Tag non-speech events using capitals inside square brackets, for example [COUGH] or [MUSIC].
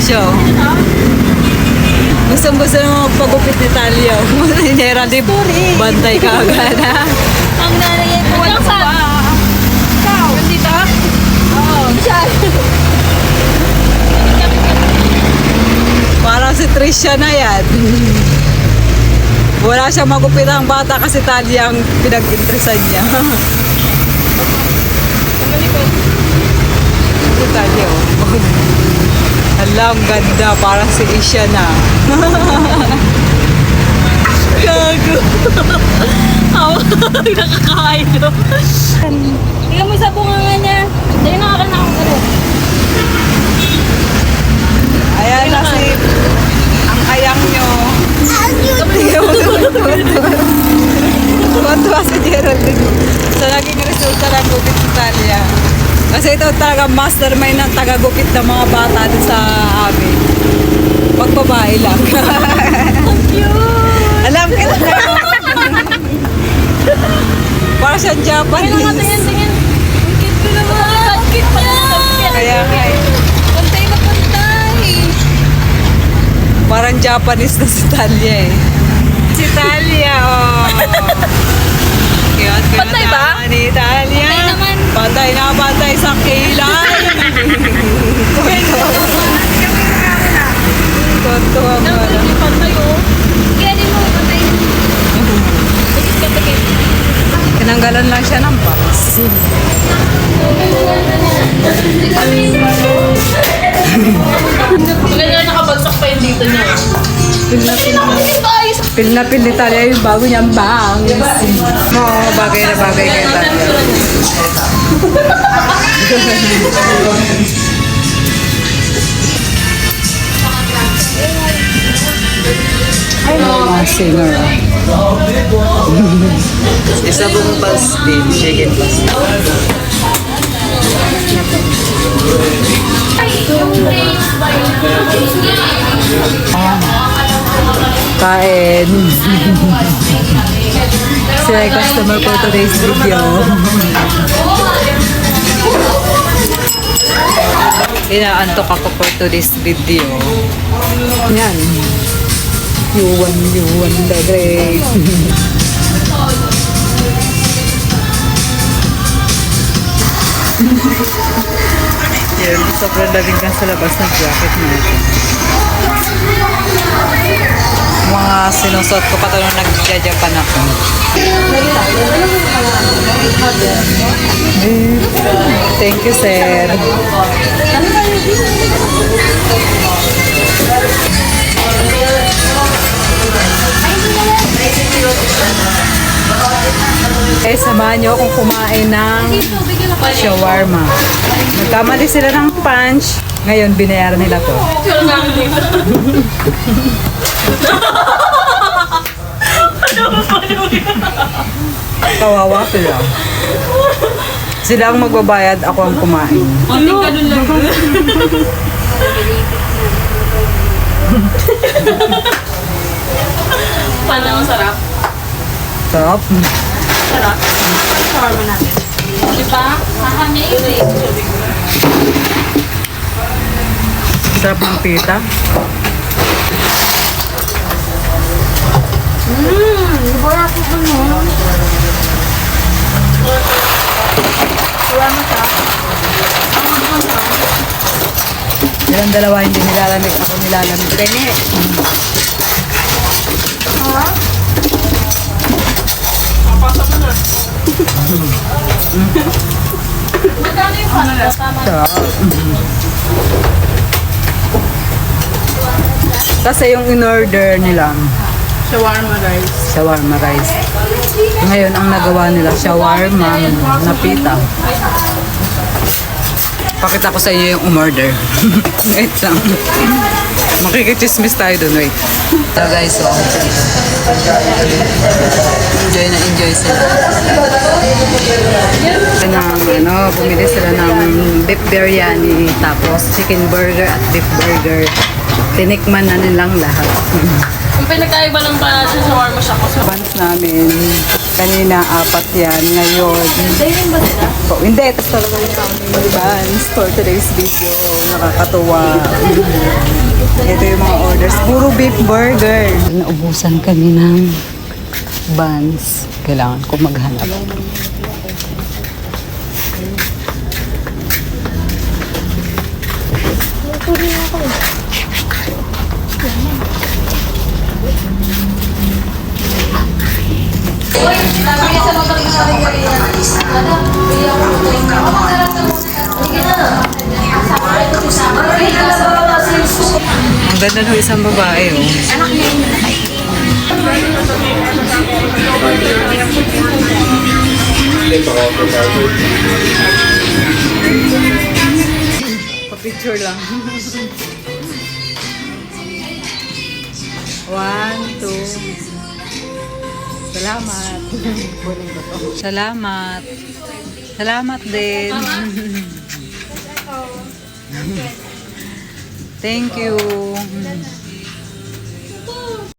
siya. oh. Gusto gusto naman magpagupit ni Talia. [LAUGHS] Hinera di bantay ka agad ha. Ang nanay ay walang sa... Ikaw? Nandito? Oo. Siya. Parang si Trisha na yan. Wala siyang magupit ang bata kasi Talia ang pinag-interesan niya. Si Talia oh. Alam, ganda. Parang si Isha na. [LAUGHS] Gago. Aw, [LAUGHS] nakakain to. Tingnan mo sa bunga niya. Dahil nakaka na ako. Ayan na si ang ayang nyo. Tingnan mo Tuwa-tuwa si Geraldine sa naging resulta ng gupit ni Talia. Kasi ito talaga mastermind ng taga-gupit ng mga bata din sa amin. Pagbabae lang. Alam ka na. Para mo, Japanese. tingnan, tingnan. Ang cute ko naman. Ang cute niya. Kaya nga eh. Pantay na pantay. Parang Japanese na si Talia eh. Si Talia, oh. Cute, cute Pantay ba? naman Ni Talia. Pantay naman. Pantay na pantay sa kilay. Tuntua mo Ang lang. cute pantay oh. Kaya din mo pantay. Tikit ka, tikit. Tinanggalan lang siya ng box. Maganda nakabagsak pa yung dito niya. Pil na pil na. Guys! Pil na pil ni Talia yung bago niyang bang. Oo, bagay na bagay kay Talia. [LAUGHS] Mga singer. Isa pong pastil, chicken pastil. Kain. [LAUGHS] Sila yung customer for today's video. Inaantok ako for today's video. Yan. Yuwan, yuwan, the great. Yan, sobrang lamig na sa labas ng jacket natin. Mga sinusot ko pa ito nung nagja-Japan ako. Thank you, sir. Eh, samahan niyo akong kumain ng shawarma. Nagkamali sila ng punch. Ngayon, binayaran nila to. Kawawa sila. Sila ang magbabayad, ako ang kumain. Ka dun lang. [LAUGHS] Paano ang sarap? Sarap. Sarap. Shawarma natin. Diba? Amazing. Sarap ng pita. Mmm, diba ako ano? Shawarma siya. Silang dalawa hindi nilalamig. Ako nilalamig. Pene. Magkano yung pasta? Tama. Kasi yung in-order nila, Shawarma rice. shawarma rice. Ngayon, ang nagawa nila, shawarma na pita. Pakita ko sa inyo yung umorder. [LAUGHS] wait lang. Makikichismis tayo dun, wait. So guys, so, enjoy na enjoy sila. Ng, ano, bumili sila ng beef biryani, tapos chicken burger at beef burger. Tinikman na nilang lahat. Ang pinagkaiba lang pala sa shawarma shop ko sa Buns namin. Kanina, apat yan. Ngayon, Dating ba sila? oh, hindi. Ito talaga yung buns for today's video. Nakakatuwa. Ito yung mga orders. Puro beef burger. Naubusan kami ng buns. Kailangan ko maghanap. Ang ganda ng isang babae, oh. Pa-picture lang. [LAUGHS] One, two. Salamat. Salamat. Salamat din. [LAUGHS] Thank you.